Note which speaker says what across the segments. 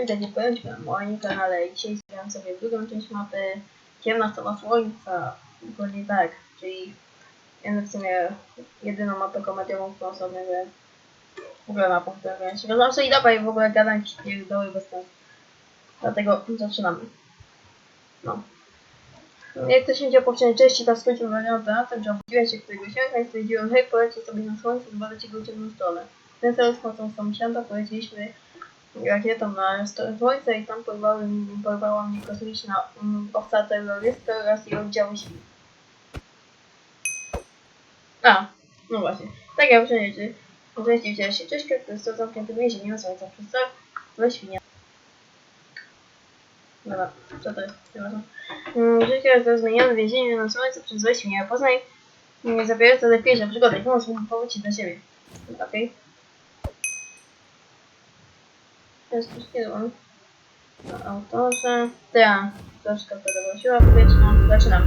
Speaker 1: Witajcie, bądźmy na moim kanale. Dzisiaj zgram sobie drugą część mapy Ciemna strona słońca. Dokładnie tak, czyli ja w sumie jedyną mapę komediową, którą sobie. W ogóle mapą, którą. Się zawsze i dawaj w ogóle gadam jakieś pierdoły bez sensu. Dlatego zaczynamy. No. Jak ktoś widział poprzedniej części, to wariantę na tym, że obudziłem się któregoś ranka i stwierdziłem, hej, polecie sobie na słońce, zobaczycie go ciemną stronę. Ten cel z pomocą sąsiada poleciliśmy rakietą na słońce i tam porwały, porwała mnie kosmiczna um, owca terrorystka oraz jej oddziały sił. A, no właśnie. Tak jak przecież, oczywiście widziała się Cześćka, który jest zamknięty w więzieniu słońca przez co we świnia. Dobra, co to jest? Przepraszam. Mm, Życie jest zmienione w na słońce przez złe świnie. Poznaj nie zabierające za pierwsze przygody, pomoc mu powrócić do siebie. Okej. To jest wszystkie on. Na autorze. Ja, troszkę podoba siła powietrzna. Zaczynam.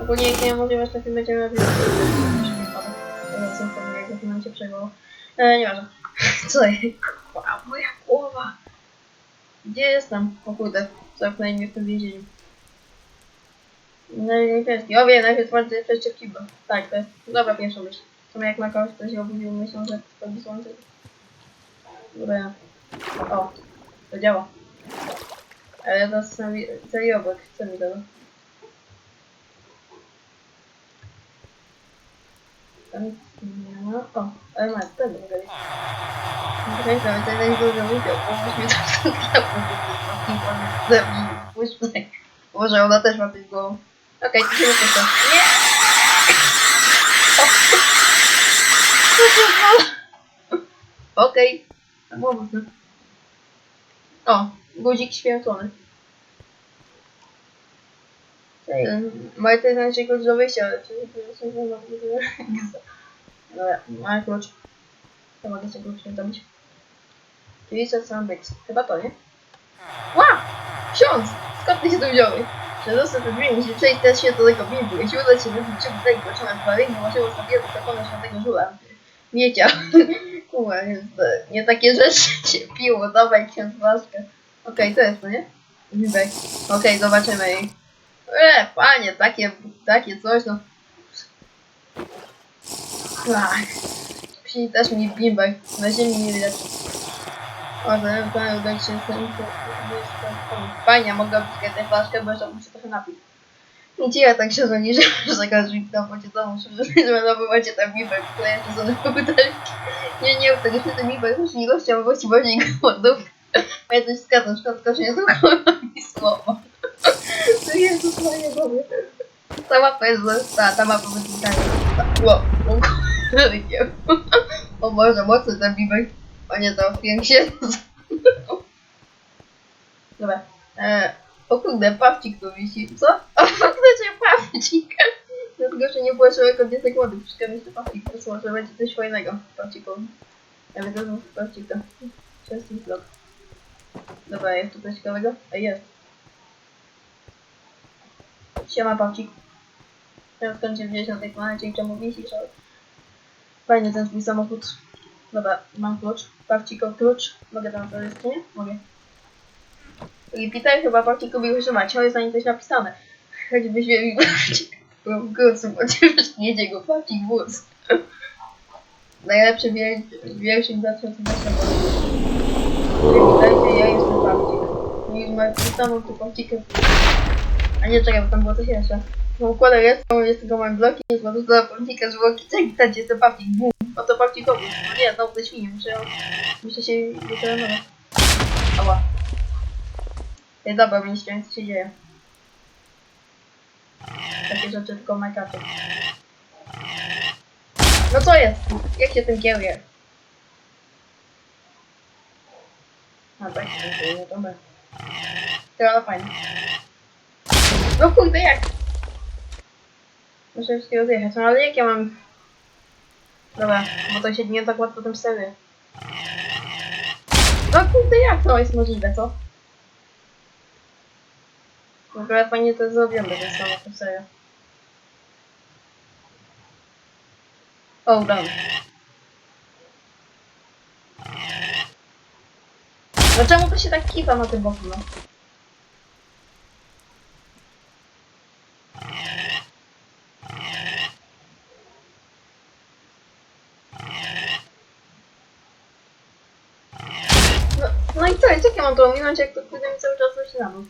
Speaker 1: Ogólnie jak nie możliwość, to film będziemy robić. Jak w tym momencie przegło. E, nieważne. Co jest? Wow, moja głowa. Gdzie jestem? O kurde, zamknęli mnie w tym więzieniu. No i nie pieski. O wiem, najpierw bardziej przejście w kibel. Tak, to jest dobra pierwsza myśl. Sumie jak na kogoś ktoś obudził myślą, że wchodzi słońce. Dobra. O, to działa. Ale to sami celi obok, co mi tego? Tam nic nie ma. O, ale ma, to mogę gdzieś. Okej, to jest dużo udział, pomóż mi tam Puśćmy. Może ona też ma coś głową. Okej, okay, to się wypuszcza. Nie! Okej. To było mocne. O, guzik święcony. Moje to jest znaczy klucz do wyjścia, ale czy to jest Dobra, mam klucz. To mogę sobie klucz nie zrobić. Czyli co sam być. Chyba to, nie? Ła! Ksiądz! Skąd ty się tu wziąłeś? Że został odmienić i przejść też się do tego Biblii. Jeśli uda ci wybić czym tego, czym masz bawienie, możemy sobie zakona świętego żula. Miecia. Jest, e, nie takie rzeczy się piło, dawaj ksiądz laskę. Okej, to jest to, nie? Bibek. Okej, zobaczymy jej. E, panie, takie, takie coś, no. Tak. Psi też mi bimbek, na ziemi nie widać. Może to uda ci się ten Fajnie, mogę odzyskać tę flaszkę, bo jeszcze muszę trochę napić. Ja tak się żoni, że każdy tam będzie że że nabywacie tam bibek, które jeszcze są na butelki. Nie, nie, tego się ten bibek już nie gościa, bo właściwie nie głodów. A ja coś zgadzam, szkoda, że nie słuchałem mi słowa. To Jezus moje głowy. Ta mapa jest ta, ta mapa będzie tak. Ło, o O Boże, mocny ten bibek. O nie, to się. Dobra. E, o kurde, pawcik tu wisi. Co? O, faktycznie pawcik. Dlatego, że nie było człowieka 10 sekund. Wszystko jeszcze pawcik wysłał, że będzie coś fajnego. Pawcikowi. Ja wiem, że jest pawcika. Częsty vlog. Dobra, jest tu coś ciekawego? A jest. Siema pawcik. Teraz kończę wziąć na tej planecie, czemu wisi, że... Fajny ten twój samochód. Dobra, mam klucz. Pawciko klucz. Mogę tam jest, nie? Mogę. I Peter chyba Pawcikowi używać, ale jest na nim coś napisane. Choćbyś Pawcik był w górcu, bo ciężko jedzie go Pawcik wóz. Najlepszy wier- wierszyk 2020 Witajcie, ja jestem Pawcik. I ma tą Pawcikę. A nie, czekaj, bo tam było coś jeszcze. Bo układam jest, jest tylko moim bloki, jest prostu do Pawcika zwłoki. Cześć, witajcie, jestem Pawcik, bum. Oto Pawcikowi. No nie, znowu te świnie, muszę, muszę się wytrenować. Ała. Dobra, nie co się dzieje. Takie rzeczy tylko majkacze. No co jest? Jak się tym kieruje? A tak się tym kieruje, dobra. Teraz fajnie. No kurde, jak? Muszę wszystkiego zjechać, no ale jak ja mam... Dobra, bo to się nie tak łatwo tym steruje. No kurde, jak to jest możliwe, co? W ogóle fajnie to zrobione, to samo to serio. O, dam. No czemu to się tak kiwa na tym boku, no? No, no i co, jak ja mam to ominąć, jak to pójdę mi cały czas coś na dół?